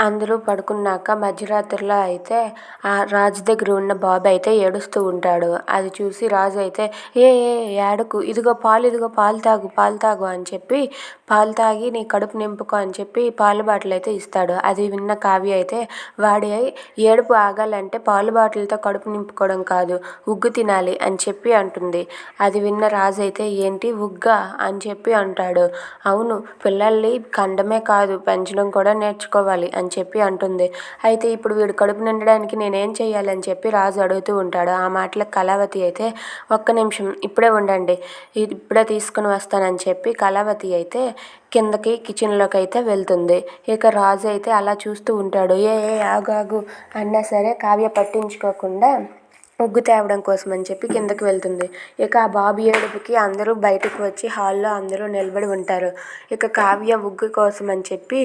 అందరూ పడుకున్నాక మధ్యరాత్రిలో అయితే ఆ రాజు దగ్గర ఉన్న బాబు అయితే ఏడుస్తూ ఉంటాడు. అది చూసి రాజు అయితే ఏ ఏ ఏడకు ఇదిగో పాలు ఇదిగో పాలు తాగు పాలు తాగు అని చెప్పి పాలు తాగి నీ కడుపు నింపుకో అని చెప్పి పాలు బాటిల్ అయితే ఇస్తాడు. అది విన్న కావ్య అయితే వాడి ఏడుపు ఆగాలంటే పాలు బాటిల్తో కడుపు నింపుకోవడం కాదు ఉగ్గు తినాలి అని చెప్పి అంటుంది. అది విన్న రాజు అయితే ఏంటి ఉగ్గా? అని చెప్పి అంటాడు. అవును పిల్లల్ని కండమే కాదు పెంచడం కూడా నేర్చుకోవాలి అని అని చెప్పి అంటుంది. అయితే ఇప్పుడు వీడు కడుపు నిండడానికి నేనేం చేయాలని చెప్పి రాజు అడుగుతూ ఉంటాడు. ఆ మాటలకు కళావతి అయితే ఒక్క నిమిషం ఇప్పుడే ఉండండి. ఇప్పుడే తీసుకుని వస్తానని చెప్పి కళావతి అయితే కిందకి కిచెన్లోకి అయితే వెళ్తుంది. ఇక రాజు అయితే అలా చూస్తూ ఉంటాడు. ఏ ఏ ఆగాగు అన్నా సరే కావ్య పట్టించుకోకుండా ముగ్గు తేవడం కోసం అని చెప్పి కిందకి వెళ్తుంది. ఇక ఆ బాబు ఏడుపుకి అందరూ బయటకు వచ్చి హాల్లో అందరూ నిలబడి ఉంటారు. ఇక కావ్య ముగ్గు కోసం అని చెప్పి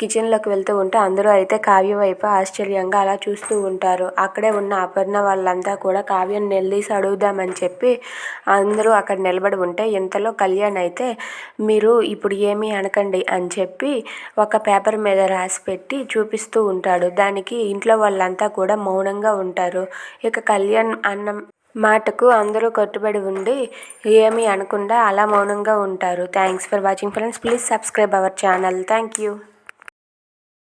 కిచెన్లోకి వెళ్తూ ఉంటే అందరూ అయితే కావ్య వైపు ఆశ్చర్యంగా అలా చూస్తూ ఉంటారు. అక్కడే ఉన్న అపర్ణ వాళ్ళంతా కూడా కావ్యం నిలదీసి అడుగుదామని చెప్పి అందరూ అక్కడ నిలబడి ఉంటే ఇంతలో కళ్యాణ్ అయితే మీరు ఇప్పుడు ఏమీ అనకండి అని చెప్పి ఒక పేపర్ మీద రాసి పెట్టి చూపిస్తూ ఉంటాడు. దానికి ఇంట్లో వాళ్ళంతా కూడా మౌనంగా ఉంటారు. ఇక కళ్యాణ్ అన్న మాటకు అందరూ కట్టుబడి ఉండి ఏమీ అనకుండా అలా మౌనంగా ఉంటారు. Thanks for watching friends. Please subscribe our channel. Thank you.